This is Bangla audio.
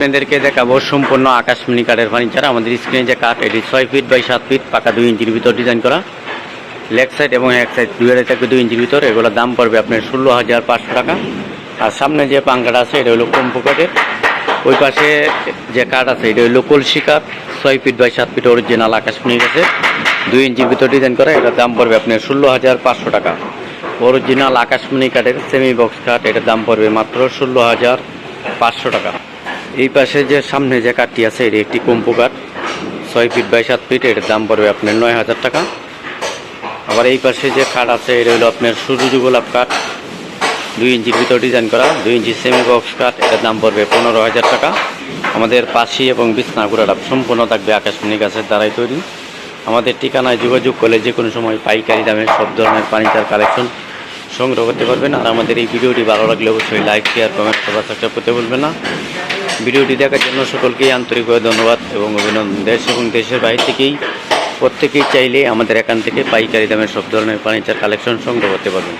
আপনাদেরকে দেখাবো সম্পূর্ণ আকাশমণি কাঠের ফার্নিচার। আমাদের স্ক্রিনে যে কাঠ, এটি ছয় ফিট বাই সাত ফিট পাকা দুই ইঞ্চির ভিতর ডিজাইন করা। লেগ সাইড এবং এক সাইড দুই থাকবে দুই ইঞ্চির ভিতর। এগুলোর দাম পড়বে আপনার ষোলো হাজার পাঁচশো টাকা। আর সামনে যে পাঙ্কাটা আছে, এটা হলো কম্পু কাঠের। ওই পাশে যে কাঠ আছে, এটা হলো কলসি কাঠ। ছয় ফিট বাই সাত ফিট অরিজিনাল আকাশমণি গেছে দুই ইঞ্চির ভিতর ডিজাইন করা, এটার দাম পড়বে আপনার ষোলো হাজার পাঁচশো টাকা। অরিজিনাল আকাশমণি কাঠের সেমি বক্স কাঠ, এটার দাম পড়বে মাত্র ষোলো হাজার পাঁচশো টাকা। এই পাশে যে সামনে যে কাঠটি আছে, এটি একটি কম্পু কাঠ। ছয় ফিট বাই সাত ফিট এটার দাম পড়বে আপনার নয় হাজার টাকা। আবার এই পাশে যে কাঠ আছে এটা হলো আপনার সূর্য গোলাপ কাঠ। দুই ইঞ্চির ভিতর ডিজাইন করা, দুই ইঞ্চি সেমি বক্স কাঠ এটার দাম পড়বে পনেরো হাজার টাকা। আমাদের পাশি এবং বিছনাগুড়াটা সম্পূর্ণ থাকবে আকাশমণি গাছের দ্বারাই তৈরি। আমাদের ঠিকানায় যোগাযোগ করলে যে কোনো সময় পাইকারি দামে সব ধরনের ফার্নিচার, কালেকশন সংগ্রহ করতে পারবেন। আর আমাদের এই ভিডিওটি ভালো লাগলে অবশ্যই লাইক শেয়ার কমেন্ট করা সাবস্ক্রাইব করতে বলবেন না। ভিডিওটি দেখার জন্য সকলকেই আন্তরিকভাবে ধন্যবাদ এবং অভিনন্দন। দেশ এবং দেশের বাইরে থেকেই প্রত্যেকেই চাইলে আমাদের এখান থেকে পাইকারি দামে সব ধরনের ফার্নিচার, কালেকশন সংগ্রহ করতে পারবেন।